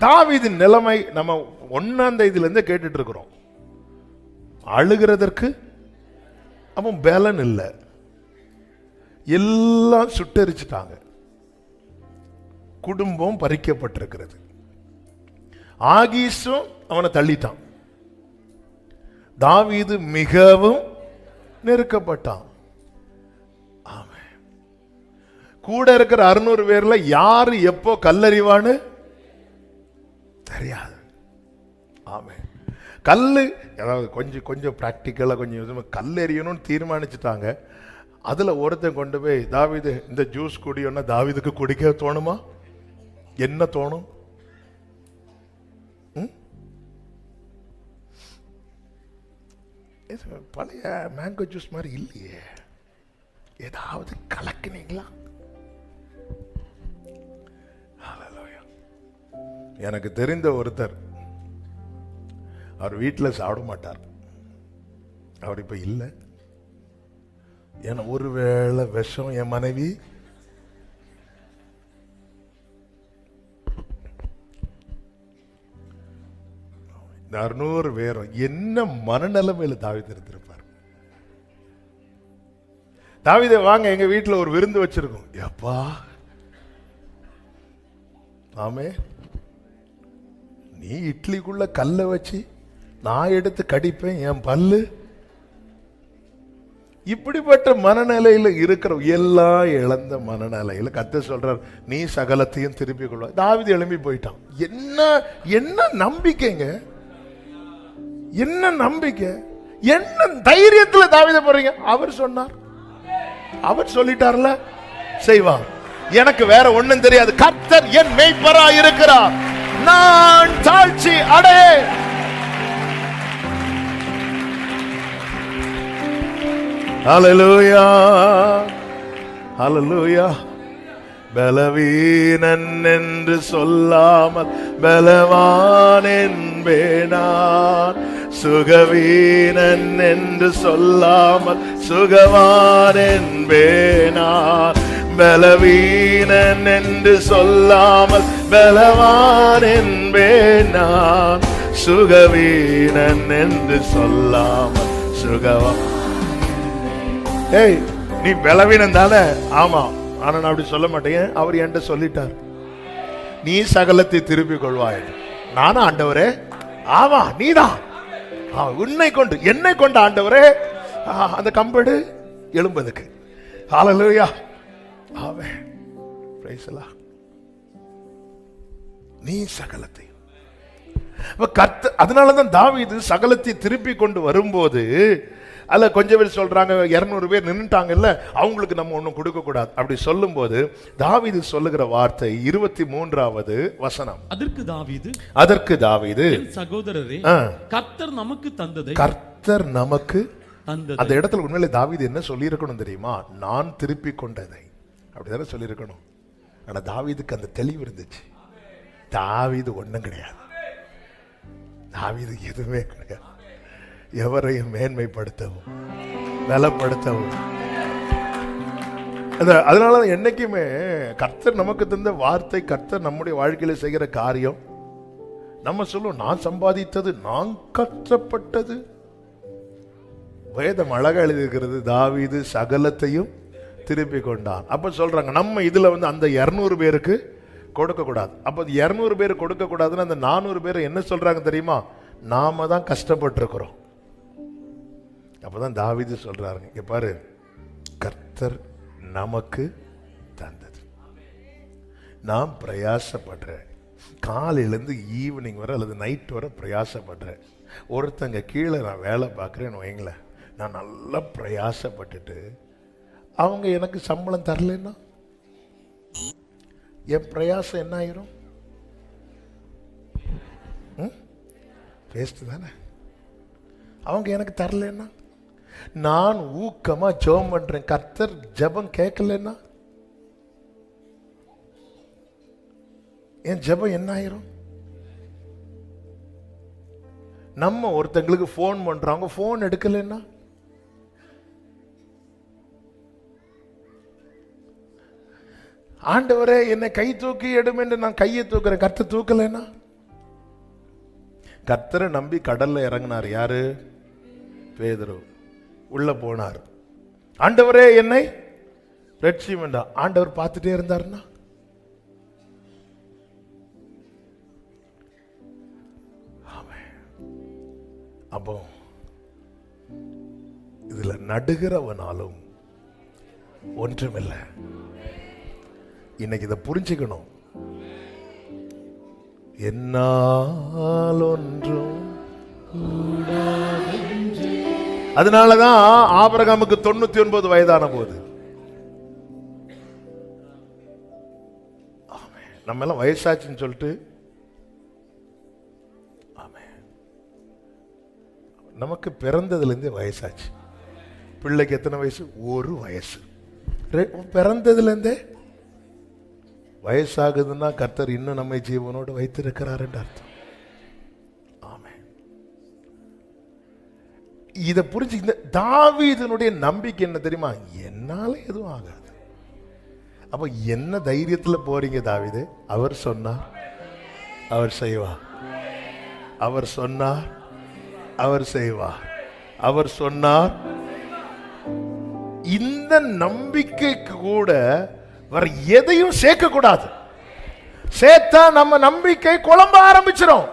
தாவிதின் நிலைமை நம்ம ஒன்னாம் தேதியிலேருந்து கேட்டுட்டு இருக்கிறோம் அழுகிறதற்கு அவன் பலன் இல்லை. எல்லாம் சுட்டரிச்சிட்டாங்க. குடும்பம் பறிக்கப்பட்டிருக்கிறது. ஆகீஷும் அவனை தள்ளிட்டான். தாவீது மிகவும் நெருக்கப்பட்டான். ஆமாம் கூட இருக்கிற அறுநூறு பேர்ல யாரு எப்போ கல்லறிவான்னு? தெரியாது ஆமே கல் அதாவது கொஞ்சம் கொஞ்சம் ப்ராக்டிக்கலாக கொஞ்சம் கல் எறியணும்னு தீர்மானிச்சுட்டாங்க. அதில் ஒருத்தன் கொண்டு போய் தாவீது இந்த ஜூஸ் குடியோன்னா தாவீதுக்கு குடிக்க தோணுமா? என்ன தோணும்? பழைய மேங்கோ ஜூஸ் மாதிரி இல்லையே. ஏதாவது கலக்குனீங்களா? எனக்கு தெரிந்த ஒருத்தர் அவர் வீட்டில் சாப்பிட மாட்டார். அவர் இப்போ இல்லை. ஏன்னா ஒருவேளை விஷம் என் மனைவி இந்த அறுநூறு பேரும் என்ன மனநிலைமையில தாவித இருந்திருப்பார் தாவித வாங்க எங்க வீட்டில் ஒரு விருந்து வச்சிருக்கோம். எப்பா? ஆமே நீ இட்லிக்குள்ள கல்லை வச்சு நான் எடுத்து கடிப்பேன் என் பல்லு. இப்படிப்பட்ட மனநிலையில இருக்கிற எல்லா இழந்த மனநிலையில் கத்த சொல்றார் நீ சகலத்தையும் திருப்பி கொள்ள தாவிதி எழும்பி போயிட்டான். என்ன என்ன நம்பிக்கைங்க? என்ன நம்பிக்கை? என்ன தைரியத்தில் தாவித போறீங்க அவர் சொன்னார். அவர் சொல்லிட்டார்ல செய்வார். எனக்கு வேற ஒண்ணும் தெரியாது. கர்த்தர் என் மெய்ப்பரா இருக்கிறார். நான் தாழ்ச்சி அடைய ஹalleluya ஹalleluya. பலவீனன் என்று சொல்லாமல் பலவான் என்பேனான். சுகவீனன் என்று சொல்லாமல் சுகவான் என்பேனான். பலவீனன் என்று சொல்லாமல் பலவான் என்பேனான் சுகவீனன் என்று சொல்லாமல் சுகவா ஏய் நீ பலவீனம் தானே? ஆமா. ஆனா நான் அப்படி சொல்ல மாட்டேன். அவர் என்கிட்ட சொல்லிட்டார். நீ சகலத்தை திருப்பிக் கொள்வாய். நானா ஆண்டவரே? ஆமா நீதான் ஆ, உன்னை கொண்டு என்னை கொண்ட ஆண்டவரே? அந்த கம்பெடு எழும்பதுக்கு ஹalleluya ஆவே பிரைஸ் எல்லாம் நீ சகலத்தை கர்த்த அதனாலதான் தாவீது சகலத்தை திருப்பி கொண்டு வரும்போது அல்ல கொஞ்சம் பேர் சொல்றாங்க இருநூறு பேர் நின்னுட்டாங்கல்ல அவங்களுக்கு நம்ம ஒண்ணும் கொடுக்க கூடாது அப்படி சொல்லும்போது தாவீது சொல்லுகிற வார்த்தை இருபத்தி மூன்றாவது வசனம். அதற்கு தாவீது அதற்கு தாவீது சகோதரரே கர்த்தர் நமக்கு தந்ததை கர்த்தர் நமக்கு தந்தது. அந்த இடத்துல உண்மையிலே தாவீது என்ன சொல்லியிருக்கணும் தெரியுமா? நான் திருப்பி கொண்டதை. அப்படிதானே சொல்லியிருக்கணும். ஆனா தாவீதுக்கு அந்த தெளிவு இருந்துச்சு. தாவீது ஒன்றும் கிடையாது. தாவீது எதுவுமே கிடையாது. எவரையும் மேன்மைப்படுத்தவும் பலப்படுத்தவும் அந்த- அதனால என்றைக்குமே என்னைக்குமே கர்த்தர் நமக்கு தந்த வார்த்தை கர்த்தர் நம்முடைய வாழ்க்கையில் செய்கிற காரியம் நம்ம சொல்லுவோம் நான் சம்பாதித்தது நான் கற்றப்பட்டது. வேதம் அழகாக எழுதியிருக்கிறது தாவீது சகலத்தையும் திருப்பி கொண்டான். அப்ப சொல்றாங்க நம்ம இதுல வந்து அந்த இரநூறு பேருக்கு கொடுக்கக்கூடாது. அப்போ அது இரநூறு பேர் கொடுக்கக்கூடாதுன்னு அந்த நானூறு பேர் என்ன சொல்கிறாங்க தெரியுமா? நாம தான் கஷ்டப்பட்டிருக்கிறோம். அப்பதான் தாவிது சொல்கிறாருங்க இங்கே பாரு கர்த்தர் நமக்கு தந்தது. நான் பிரயாசப்படுறேன். காலையிலேருந்து ஈவினிங் வரை அல்லது நைட் வரை பிரயாசப்படுறேன். ஒருத்தங்க கீழே நான் வேலை பார்க்குறேன்னு வைங்களேன். நான் நல்லா பிரயாசப்பட்டுட்டு அவங்க எனக்கு சம்பளம் தரலைன்னா? என் பிரயாசம் என்ன ஆயிரும்? வேஸ்ட் தானே? அவங்க எனக்கு தரலன்னா? நான் ஊக்கமாக ஜெபம் பண்ணுறேன் கர்த்தர் ஜெபம் கேட்கலன்னா? என் ஜெபம் என்ன ஆயிரும்? நம்ம ஒருத்தங்களுக்கு ஃபோன் பண்றாங்க ஃபோன் எடுக்கலன்னா? ஆண்டவரே என்னை கை தூக்கி எடும் என்று நான் கையை தூக்குறேன். கத்து தூக்கலைன்னா? கத்தரை நம்பி கடல்ல இறங்கினார் யாரு? பேதுரு. உள்ள போனார். ஆண்டவரே என்னை ரட்சியம் ஆண்டவர் பார்த்துட்டே இருந்தாருன்னா? அப்போ இதுல நடுகிறவனாலும் ஒன்றுமில்லை. இன்னைக்கு இதை புரிஞ்சுக்கணும். என்னால் ஒன்றும் அதனாலதான் ஆபரகாமுக்கு தொண்ணூத்தி ஒன்பது வயதான போது நம்ம எல்லாம் வயசாச்சுன்னு சொல்லிட்டு. நமக்கு பிறந்ததுலேருந்தே வயசாச்சு. பிள்ளைக்கு எத்தனை வயசு? ஒரு வயசு. பிறந்ததுலேருந்தே இருந்தே வயசாகுதுன்னா கர்த்தர் இன்னும் நம்மை ஜீவனோடு வைத்திருக்கிறார் என்று அர்த்தம். ஆமென். இதை புரிஞ்சு இந்த தாவீதனுடைய நம்பிக்கை என்ன தெரியுமா? என்னால எதுவும் ஆகாது. அப்ப என்ன தைரியத்துல போறீங்க தாவீது? அவர் சொன்னார் அவர் செய்வார். அவர் சொன்னார் அவர் செய்வார். அவர் சொன்னார் இந்த நம்பிக்கைக்கு கூட வேற எதையும் சேர்க்க கூடாது சேர்த்தா நம்ம நம்பிக்கை குழம்ப ஆரம்பிச்சிடும்